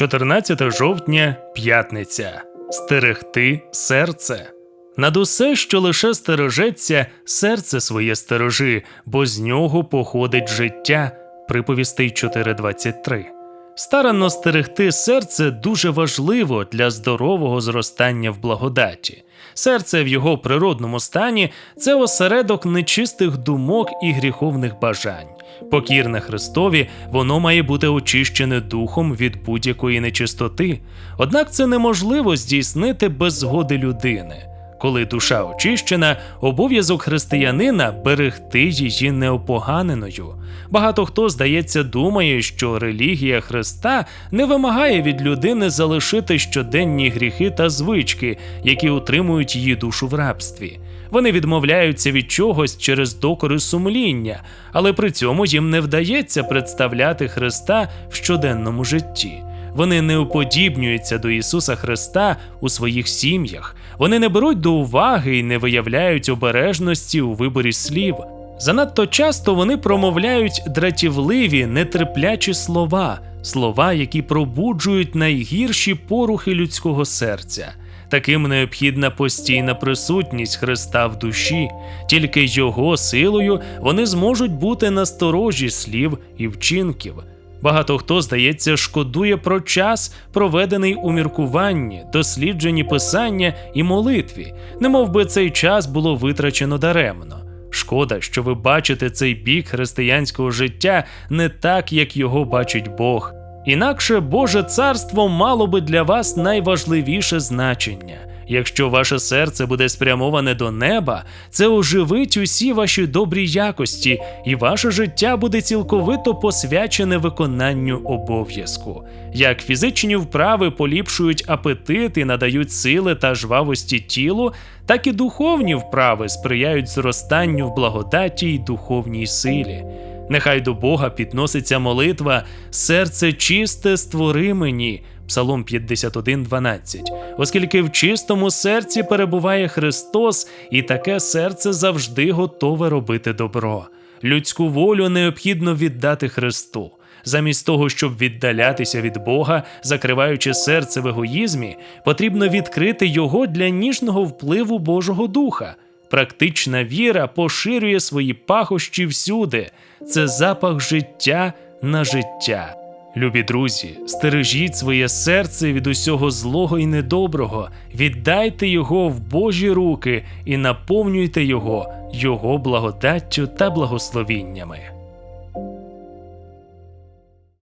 14 жовтня, п'ятниця. Стерегти серце. Над усе, що лише стережеться, серце своє стережи, бо з нього походить життя. Приповістей 4.23. Старанно стерегти серце дуже важливо для здорового зростання в благодаті. Серце в його природному стані це осередок нечистих думок і гріховних бажань. Покірне Христові, воно має бути очищене духом від будь-якої нечистоти. Однак це неможливо здійснити без згоди людини. Коли душа очищена, обов'язок християнина берегти її неопоганеною. Багато хто, здається, думає, що релігія Христа не вимагає від людини залишити щоденні гріхи та звички, які утримують її душу в рабстві. Вони відмовляються від чогось через докори сумління, але при цьому їм не вдається представляти Христа в щоденному житті. Вони не уподібнюються до Ісуса Христа у своїх сім'ях, вони не беруть до уваги і не виявляють обережності у виборі слів. Занадто часто вони промовляють дратівливі, нетерплячі слова, слова, які пробуджують найгірші порухи людського серця. Таким необхідна постійна присутність Христа в душі, тільки Його силою вони зможуть бути насторожі слів і вчинків. Багато хто, здається, шкодує про час, проведений у міркуванні, дослідженні писання і молитві, немов би цей час було витрачено даремно. Шкода, що ви бачите цей бік християнського життя не так, як його бачить Бог. Інакше Боже царство мало би для вас найважливіше значення. Якщо ваше серце буде спрямоване до неба, це оживить усі ваші добрі якості, і ваше життя буде цілковито посвячене виконанню обов'язку. Як фізичні вправи поліпшують апетит і надають сили та жвавості тілу, так і духовні вправи сприяють зростанню в благодаті й духовній силі. Нехай до Бога підноситься молитва, серце чисте створи мені. Псалом 51.12. Оскільки в чистому серці перебуває Христос, і таке серце завжди готове робити добро. Людську волю необхідно віддати Христу. Замість того, щоб віддалятися від Бога, закриваючи серце в егоїзмі, потрібно відкрити його для ніжного впливу Божого Духа. Практична віра поширює свої пахощі всюди. Це запах життя на життя. Любі друзі, стережіть своє серце від усього злого і недоброго, віддайте його в Божі руки і наповнюйте його, його благодаттю та благословіннями.